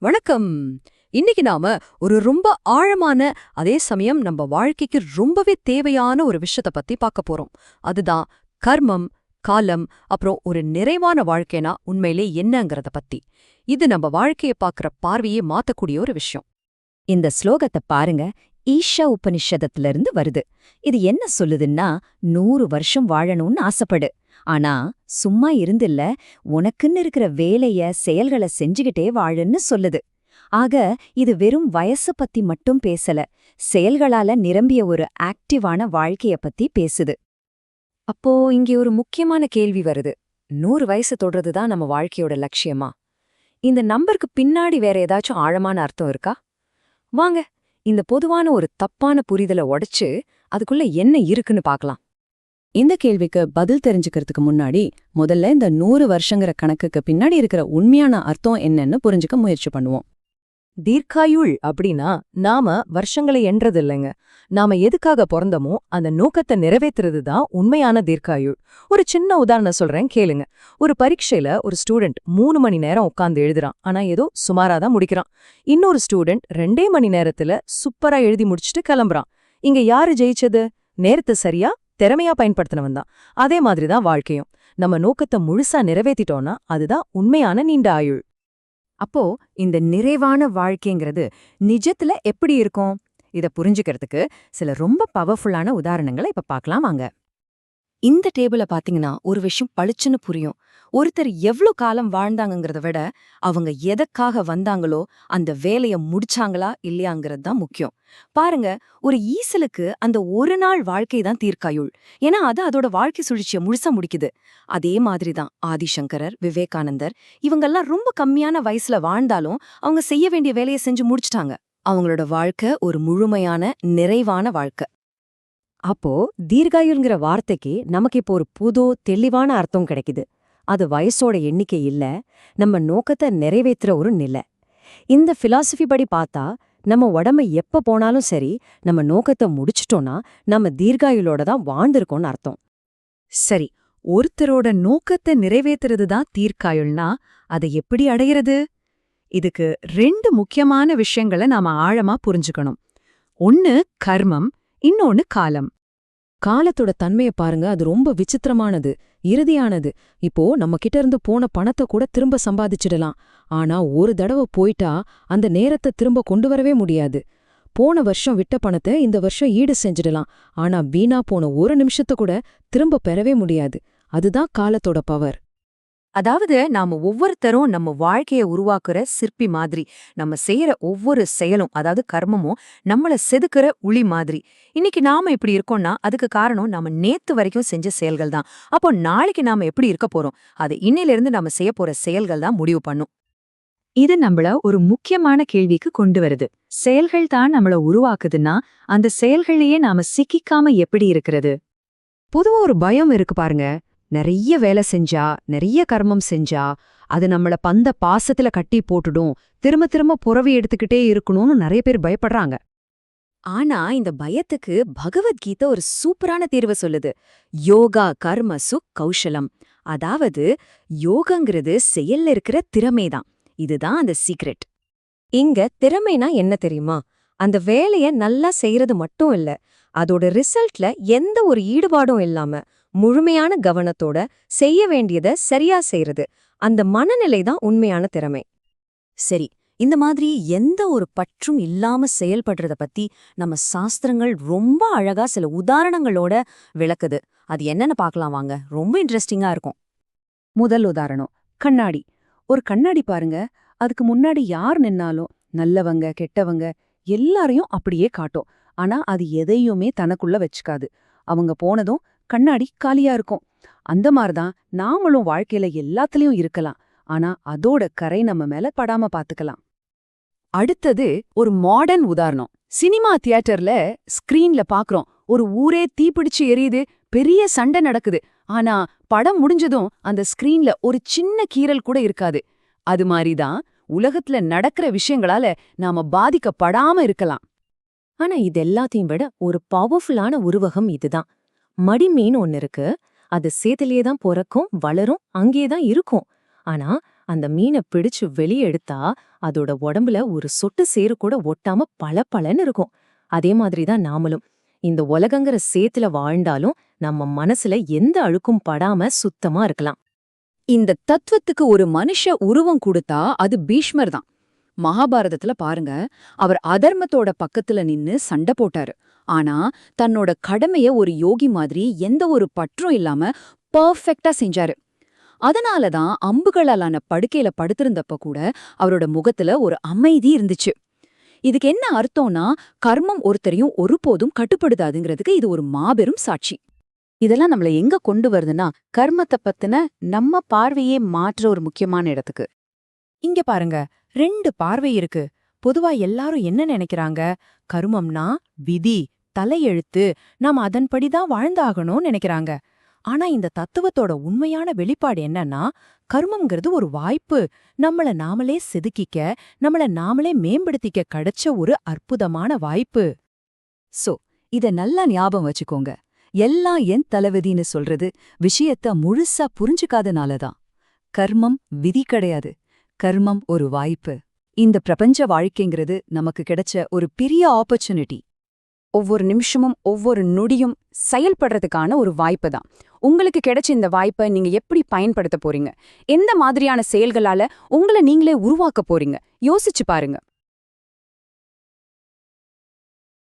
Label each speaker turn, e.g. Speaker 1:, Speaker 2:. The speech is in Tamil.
Speaker 1: வணக்கம். இன்னைக்கு நாம ஒரு ரொம்ப ஆழமான அதே சமயம் நம்ம வாழ்க்கைக்கு ரொம்பவே தேவையான ஒரு விஷயத்த பத்தி பார்க்க போறோம். அதுதான் கர்மம் காலம் அப்புறம் ஒரு நிறைவான வாழ்க்கைனா உண்மையிலே என்னங்கறத பத்தி. இது நம்ம வாழ்க்கைய பார்க்கற பார்வையே மாத்தக்கூடிய ஒரு விஷயம்.
Speaker 2: இந்த ஸ்லோகத்தை பாருங்க. ஈஷா உபனிஷதத்துல இருந்து வருது. இது என்ன சொல்லுதுன்னா நூறு வருஷம் வாழணும்னு ஆசைப்படு. ஆனா சும்மா இருந்தில்ல உனக்குன்னு இருக்கிற வேலைய செயல்களை செஞ்சுகிட்டே வாழுன்னு சொல்லுது. ஆக இது வெறும் வயசு பத்தி மட்டும் பேசல செயல்களால நிரம்பிய ஒரு ஆக்டிவான வாழ்க்கைய பத்தி பேசுது.
Speaker 1: அப்போ இங்கே ஒரு முக்கியமான கேள்வி வருது. நூறு வயசு தொடுறது தான் நம்ம வாழ்க்கையோட லட்சியமா? இந்த நம்பருக்கு பின்னாடி வேற ஏதாச்சும் ஆழமான அர்த்தம் இருக்கா? வாங்க இந்த பொதுவான ஒரு தப்பான புரிதலை உடைச்சு அதுக்குள்ள என்ன இருக்குன்னு பார்க்கலாம்
Speaker 3: இந்த கேள்விக்கு பதில் தெரிஞ்சுக்கிறதுக்கு முன்னாடி முதல்ல இந்த நூறு வருஷங்கிற கணக்குக்கு பின்னாடி இருக்கிற உண்மையான அர்த்தம் என்னன்னு புரிஞ்சுக்க முயற்சி பண்ணுவோம்.
Speaker 4: தீர்க்காயுள் அப்படின்னா நாம வருஷங்களை எண்றது இல்லைங்க நாம எதுக்காக பிறந்தமோ அந்த நோக்கத்தை நிறைவேற்றுறது தான் உண்மையான தீர்க்காயுள். ஒரு சின்ன உதாரணம் சொல்றேன் கேளுங்க. ஒரு பரீட்சையில ஒரு ஸ்டூடெண்ட் மூணு மணி நேரம் உட்காந்து எழுதுறான். ஆனா ஏதோ சுமாரா தான் முடிக்கிறான். இன்னொரு ஸ்டூடெண்ட் ரெண்டே மணி நேரத்துல சூப்பரா எழுதி முடிச்சுட்டு கிளம்புறான். இங்க யாரு ஜெயிச்சது? நேரத்தை சரியா? திறமையா பயன்படுத்தினவன் தான். அதே மாதிரி தான் வாழ்க்கையும். நம்ம நோக்கத்தை முழுசா நிறைவேத்திட்டோம்னா அதுதான் உண்மையான நீண்ட ஆயுள்.
Speaker 2: அப்போ இந்த நிறைவான வாழ்க்கைங்கிறது நிஜத்துல எப்படி இருக்கும்? இத புரிஞ்சுக்கிறதுக்கு சில ரொம்ப பவர்ஃபுல்லான உதாரணங்களை இப்ப பார்க்கலாம் வாங்க. இந்த டேபிள பாத்தீங்கன்னா ஒரு விஷயம் பளிச்சுன்னு புரியும். ஒருத்தர் எவ்ளோ காலம் வாழ்ந்தாங்கிறத விட அவங்க எதற்காக வந்தாங்களோ அந்த வேலைய முடிச்சாங்களா இல்லையாங்கிறது தான் முக்கியம். பாருங்க ஒரு ஈசலுக்கு அந்த ஒரு நாள் வாழ்க்கை தான் தீர்க்காயுள். ஏன்னா அது அதோட வாழ்க்கை சுழற்சியை முழுசா முடிக்குது. அதே மாதிரி தான் ஆதிசங்கரர் விவேகானந்தர் இவங்கெல்லாம் ரொம்ப கம்மியான வயசுல வாழ்ந்தாலும் அவங்க செய்ய வேண்டிய வேலையை செஞ்சு முடிச்சிட்டாங்க. அவங்களோட வாழ்க்கை ஒரு முழுமையான நிறைவான வாழ்க்கை.
Speaker 1: அப்போ தீர்காயுள்ங்கிற வார்த்தைக்கு நமக்கு இப்போ ஒரு புது தெளிவான அர்த்தம் கிடைக்குது. அது வயசோட எண்ணிக்கை இல்ல நம்ம நோக்கத்தை நிறைவேத்துற ஒரு நிலை. இந்த பிலாசபி படி பார்த்தா நம்ம உடம்ப எப்ப போனாலும் சரி நம்ம நோக்கத்தை முடிச்சிட்டோம்னா நம்ம தீர்காயுளோட தான் வாழ்ந்திருக்கோம்னு அர்த்தம்.
Speaker 4: சரி ஒருத்தரோட நோக்கத்தை நிறைவேத்துறது தான் தீர்க்காயுள்னா அதை எப்படி அடையிறது? இதுக்கு ரெண்டு முக்கியமான விஷயங்களை நாம ஆழமா புரிஞ்சுக்கணும். ஒன்னு கர்மம் இன்னொன்னு காலம்.
Speaker 3: காலத்தோட தன்மைய பாருங்க அது ரொம்ப விசித்திரமானது இறுதியானது. இப்போ நம்ம கிட்ட இருந்து போன பணத்தை கூட திரும்ப சம்பாதிச்சிடலாம். ஆனா ஒரு தடவை போயிட்டா அந்த நேரத்தை திரும்ப கொண்டு வரவே முடியாது. போன வருஷம் விட்ட பணத்தை இந்த வருஷம் ஈடு செஞ்சிடலாம். ஆனா வீணா போன ஒரு நிமிஷத்தை கூட திரும்ப பெறவே முடியாது. அதுதான் காலத்தோட பவர்
Speaker 1: அதாவது நாம ஒவ்வொருத்தரும் நம்ம வாழ்க்கைய உருவாக்குற சிற்பி மாதிரி நம்ம செய்யற ஒவ்வொரு செயலும் அதாவது கர்மமும் நம்மள செதுக்குற உளி மாதிரி. இன்னைக்கு நாம இப்படி இருக்கோம்னா அதுக்கு காரணம் நாம நேத்து வரைக்கும் செஞ்ச செயல்கள் தான். அப்போ நாளைக்கு நாம எப்படி இருக்க போறோம்? அது இன்னிலிருந்து நாம செய்ய போற செயல்கள் தான் முடிவு பண்ணும்.
Speaker 4: இது நம்மள ஒரு முக்கியமான கேள்விக்கு கொண்டு வருது. செயல்கள் தான் நம்மள உருவாக்குதுன்னா அந்த செயல்களையே நாம சிக்கிக்காம எப்படி இருக்கிறது?
Speaker 1: பொதுவா ஒரு பயம் இருக்கு பாருங்க. நிறைய வேலை செஞ்சா நிறைய கர்மம் செஞ்சா அது நம்மள பந்த பாசத்துல கட்டி போட்டுடும். திரும்ப திரும்ப புறவி எடுத்துக்கிட்டே இருக்கணும்னு நிறைய பேர் பயப்படுறாங்க. ஆனா இந்த பயத்துக்கு பகவத்கீதை ஒரு சூப்பரான தீர்வு சொல்லுது. யோகா கர்ம சுக் கௌஷலம். அதாவது யோகங்கிறது செயல்ல இருக்கிற திறமைதான். இதுதான் அந்த சீக்ரெட். இங்க திறமைனா என்ன தெரியுமா? அந்த வேலைய நல்லா செய்யறது மட்டும் இல்ல அதோட ரிசல்ட்ல எந்த ஒரு ஈடுபாடும் இல்லாம முழுமையான கவனத்தோட செய்ய வேண்டியத சரியா செய்யறது அந்த மனநிலை தான் உண்மையான திறமை. சரி இந்த மாதிரி எந்த ஒரு பற்றும் இல்லாம செயல்படுறத பத்தி நம்ம சாஸ்திரங்கள் ரொம்ப அழகா சில உதாரணங்களோட விளக்குது. அது என்னன்னு பார்க்கலாம் வாங்க. ரொம்ப இன்ட்ரெஸ்டிங்கா இருக்கும்.
Speaker 3: முதல் உதாரணம் கண்ணாடி. ஒரு கண்ணாடி பாருங்க. அதுக்கு முன்னாடி யார் நின்னாலும் நல்லவங்க கெட்டவங்க எல்லாரையும் அப்படியே காட்டும். ஆனா அது எதையுமே தனக்குள்ள வச்சுக்காது. அவங்க போனதும் கண்ணாடி காலியா இருக்கும். அந்த மாதிரிதான் நாமளும் வாழ்க்கையில எல்லாத்துலயும் இருக்கலாம். ஆனா அதோட கரை நம்ம மேல படாம பாத்துக்கலாம். அடுத்தது ஒரு மாடர்ன் உதாரணம். சினிமா தியேட்டர்ல ஸ்கிரீன்ல பாக்குறோம். ஒரு ஊரே தீப்பிடிச்சு எரியுது பெரிய சண்டை நடக்குது. ஆனா படம் முடிஞ்சதும் அந்த ஸ்கிரீன்ல ஒரு சின்ன கீறல் கூட இருக்காது. அது மாதிரிதான் உலகத்துல நடக்கிற விஷயங்களால நாம பாதிக்கப்படாம இருக்கலாம்.
Speaker 2: ஆனா இது எல்லாத்தையும் விட ஒரு பவர்ஃபுல்லான உருவகம் இதுதான். மடி மீன் ஒன்னு இருக்கு. அது சேத்திலேயே தான் பிறக்கும் வளரும் அங்கேயே தான் இருக்கும். ஆனா அந்த மீனை பிடிச்சு வெளியே எடுத்தா அதோட உடம்புல ஒரு சொட்டு சேறு கூட ஒட்டாம பளபளன்னு இருக்கும். அதே மாதிரி தான் நாமளும். இந்த உலகங்கிற சேத்துல வாழ்ந்தாலும் நம்ம மனசுல எந்த அழுக்கும் படாம சுத்தமா இருக்கலாம்.
Speaker 3: இந்த தத்துவத்துக்கு ஒரு மனுஷ உருவம் கொடுத்தா அது பீஷ்மர் தான். மகாபாரதத்துல பாருங்க அவர் அதர்மத்தோட பக்கத்துல நின்னு சண்டை போட்டாரு. ஆனா தன்னோட கடமைய ஒரு யோகி மாதிரி எந்த ஒரு பற்றும் இல்லாம பர்ஃபெக்டா செஞ்சாரு. அதனாலதான் அம்புகளாலான படுக்கையில படுத்திருந்தப்ப கூட அவரோட முகத்துல ஒரு அமைதி இருந்துச்சு. இதுக்கு என்ன அர்த்தம்னா கர்மம் ஒருத்தரையும் ஒருபோதும் கட்டுப்படுதாதுங்கிறதுக்கு இது ஒரு மாபெரும் சாட்சி. இதெல்லாம் நம்மள எங்க கொண்டு வருதுன்னா கர்மத்தை பத்தின நம்ம பார்வையே மாற்ற ஒரு முக்கியமான இடத்துக்கு.
Speaker 2: இங்க பாருங்க ரெண்டு பார்வை இருக்கு. பொதுவா எல்லாரும் என்ன நினைக்கிறாங்க? கருமம்னா விதி தலையெழுத்து நாம அதன்படிதான் வாழ்ந்தாகணும்னு நினைக்கிறாங்க. ஆனா இந்த தத்துவத்தோட உண்மையான வெளிப்பாடு என்னன்னா கர்மம்ங்கிறது ஒரு வாய்ப்பு. நம்மள நாமளே செதுக்கிக்க நம்மள நாமளே மேம்படுத்திக்க கிடைச்ச ஒரு அற்புதமான வாய்ப்பு.
Speaker 3: சோ இத நல்லா ஞாபகம் வச்சுக்கோங்க. எல்லாம் என் தலைவிதின்னு சொல்றது விஷயத்த முழுசா புரிஞ்சுக்காதனாலதான் கர்மம் விதி கிடையாது. கர்மம் ஒரு வாய்ப்பு. இந்த பிரபஞ்ச வாழ்க்கைங்கிறது நமக்கு கிடைச்ச ஒரு பெரிய ஆப்பர்ச்சுனிட்டி
Speaker 5: ஒவ்வொரு நிமிஷமும் ஒவ்வொரு நொடியும் செயல்படுறதுக்கான ஒரு வாய்ப்பு தான். உங்களுக்கு கிடைச்ச இந்த வாய்ப்பை நீங்க எப்படி பயன்படுத்த போறீங்க? எந்த மாதிரியான செயல்களால உங்களை நீங்களே உருவாக்க போறீங்க? யோசிச்சு பாருங்க.